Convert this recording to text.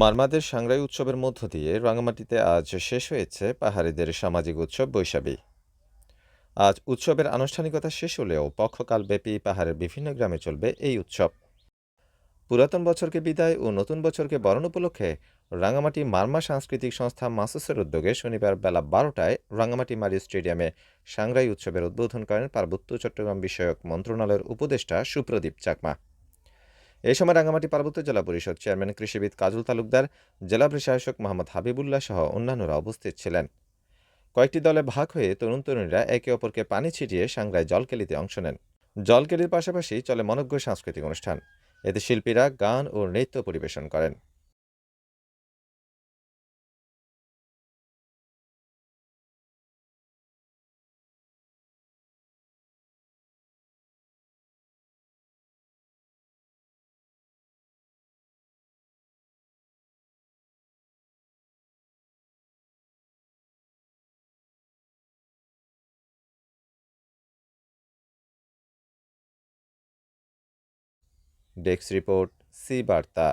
মারমাদের সাংরাই উৎসবের মধ্য দিয়ে রাঙামাটিতে আজ শেষ হয়েছে পাহাড়িদের সামাজিক উৎসব বৈশাখী। আজ উৎসবের আনুষ্ঠানিকতা শেষ হলেও পক্ষকালব্যাপী পাহাড়ের বিভিন্ন গ্রামে চলবে এই উৎসব। পুরাতন বছরকে বিদায় ও নতুন বছরকে বরণ উপলক্ষে রাঙামাটি মারমা সাংস্কৃতিক সংস্থা মাসুসের উদ্যোগে শনিবার বেলা বারোটায় রাঙামাটি মারি স্টেডিয়ামে সাংরাই উৎসবের উদ্বোধন করেন পার্বত্য চট্টগ্রাম বিষয়ক মন্ত্রণালয়ের উপদেষ্টা সুপ্রদীপ চাকমা। এই সময় রাঙামাটি পার্বত্য জেলা পরিষদ চেয়ারম্যান কৃষিবিদ কাজল তালুকদার, জেলা প্রশাসক মোহাম্মদ হাবিবুল্লাহ সহ অন্যান্যরা উপস্থিত ছিলেন। কয়েকটি দলে ভাগ হয়ে তরুণ তরুণীরা একে অপরকে পানি ছিটিয়ে সাংরায় জলকেলিতে অংশ নেন। জলকেলির পাশাপাশি চলে মনজ্ঞ সাংস্কৃতিক অনুষ্ঠান। এতে শিল্পীরা গান ও নৃত্য পরিবেশন করেন। ডেস্ক রিপোর্ট সি বার্তা।